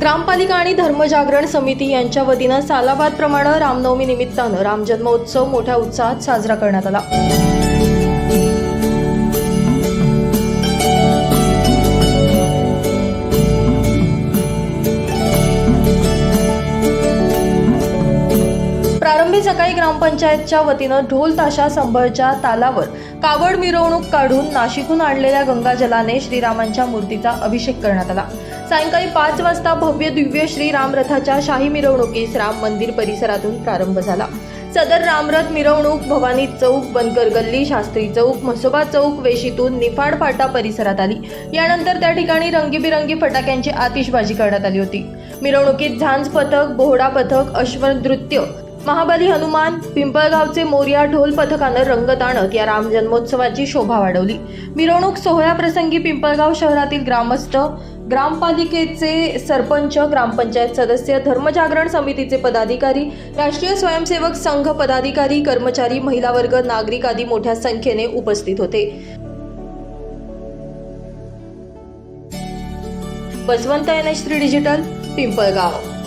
ग्रामपालिका आणि धर्मजागरण समिती यांच्या वतीनं सालाबाद प्रमाणे रामनवमी निमित्तानं रामजन्मोत्सव मोठ्या उत्साहात साजरा करण्यात आला. प्रारंभी सकाळी ग्रामपंचायतच्या वतीनं ढोल ताशा संभळच्या तालावर कावड मिरवणूक काढून नाशिकहून आणलेल्या गंगाजलाने श्रीरामांच्या मूर्तीचा अभिषेक करण्यात आला. सायंकाळी पाच वाजता भव्य दिव्य श्री रामरथाच्या शाही मिरवणुकीस राम मंदिर परिसरातून प्रारंभ झाला. सदर रामरथ मिरवणूक भवानी चौक बनकर गल्ली शास्त्री चौक म्हसोबा चौक वेशीतून निफाड फाटा परिसरात आली. यानंतर त्या ठिकाणी रंगीबिरंगी फटाक्यांची आतिषबाजी करण्यात आली होती. मिरवणुकीत झांज पथक बोहडा पथक अश्वनृत्य महाबली हनुमान पिंपळगावचे मोर्या ढोल पथकानं रंगत आणत या राम जन्मोत्सवाची शोभा वाढवली. मिरवणूक सोहळ्याप्रसंगी पिंपळगाव शहरातील ग्रामस्थ ग्रामपालिकेचे सरपंच ग्रामपंचायत सदस्य धर्मजागरण समितीचे पदाधिकारी राष्ट्रीय स्वयंसेवक संघ पदाधिकारी कर्मचारी महिला वर्ग नागरिक आदी मोठ्या संख्येने उपस्थित होते. Baswant N H three digital Pimpalgaon.